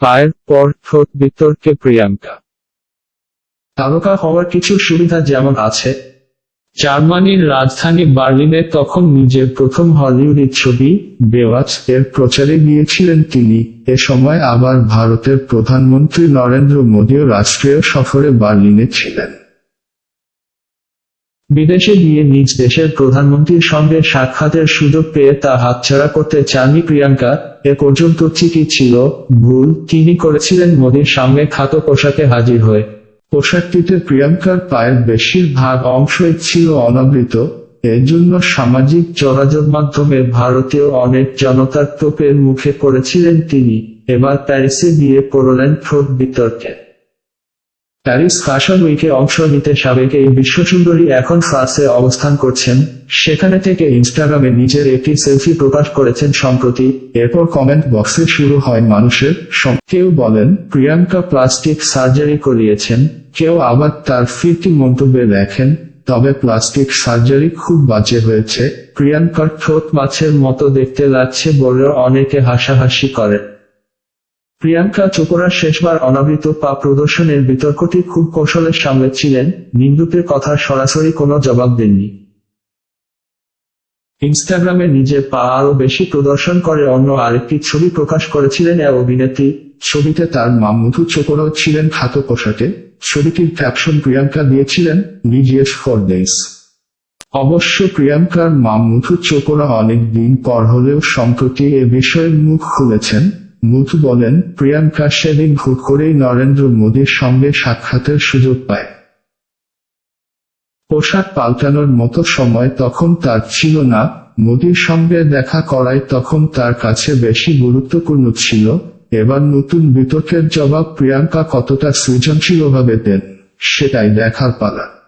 পায়ের পর ঠোঁট বিতর্কে প্রিয়াঙ্কা। তারকা হওয়ার কিছু সুবিধা যেমন আছে। জার্মানির রাজধানী বার্লিনে তখন নিজের প্রথম হলিউড ছবি বেওয়াচ এর প্রচারে গিয়েছিলেন তিনি। এ সময় আবার ভারতের প্রধানমন্ত্রী নরেন্দ্র মোদীও রাষ্ট্রীয় সফরে বার্লিনে ছিলেন। বিদেশে গিয়ে নিজ দেশের প্রধানমন্ত্রীর সঙ্গে সাক্ষাতের সুযোগ পেয়ে তা হাতছাড়া করতে চাননি প্রিয়াঙ্কা। এ পর্যন্ত ঠিকই ছিল? ভুল? তিনি করেছিলেন মোদীর সামনে খাতো পোশাকে হাজির হয়ে। পোশাকটিতে প্রিয়াঙ্কার পায়ের বেশিরভাগ অংশই ছিল অনাবৃত। এর জন্য সামাজিক যোগাযোগ মাধ্যমে ভারতীয় অনেক জনতার তোপের মুখে পড়েছিলেন তিনি। এবার প্যারিসে গিয়ে পড়লেন ঠোঁট বিতর্কে। প্যারিস ফ্যাশন উইকে অংশ নিতে সাবেক এই বিশ্বসুন্দরী এখন ফ্রান্সে অবস্থান করছেন। সেখানে থেকে ইনস্টাগ্রামে নিজের একটি সেলফি প্রকাশ করেছেন সম্প্রতি। এরপর কমেন্ট বক্সে শুরু হয় মানুষের কেউ বলেন, প্রিয়াঙ্কা প্লাস্টিক সার্জারি করিয়েছেন। কেউ আবার তার ফিরতি মন্তব্যে লেখেন, তবে প্লাস্টিক সার্জারি খুব বাজে হয়েছে। প্রিয়াঙ্কার ঠোঁট মাছের মতো দেখতে লাগছে বলেও অনেকে হাসাহাসি করে। প্রিয়াঙ্কা চোপড়া শেষবার অনাবৃত পা প্রদর্শনের বিতর্কটি খুব কৌশলের সামলেছিলেন নিন্দুকের কথার সরাসরি কোনো জবাব দেননি। ইনস্টাগ্রামে নিজের পা আরও বেশি প্রদর্শন করে অন্য আরেকটি ছবি প্রকাশ করেছিলেন এ অভিনেত্রী, ছবিতে তার মা মধু চোপড়াও ছিলেন খাতো পোশাকে। ছবিটির ক্যাপশন প্রিয়াঙ্কা দিয়েছিলেন লিজিয়াস ফর ডেস অবশ্য প্রিয়াঙ্কার মা মধু চোপড়া অনেক দিন পর হলেও সম্প্রতি এ বিষয়ে মুখ খুলেছেন। মধু বলেন, প্রিয়াঙ্কা সেদিন হুট করেই নরেন্দ্র মোদীর সঙ্গে সাক্ষাতের সুযোগ পায়। পোশাক পাল্টানোর মতো সময় তখন তার ছিল না, মোদীর সঙ্গে দেখা করায় তখন তার কাছে বেশি গুরুত্বপূর্ণ ছিল, এবার নতুন বিতর্কের জবাব প্রিয়াঙ্কা কতটা সৃজনশীলভাবে দেন, সেটাই দেখার পালা।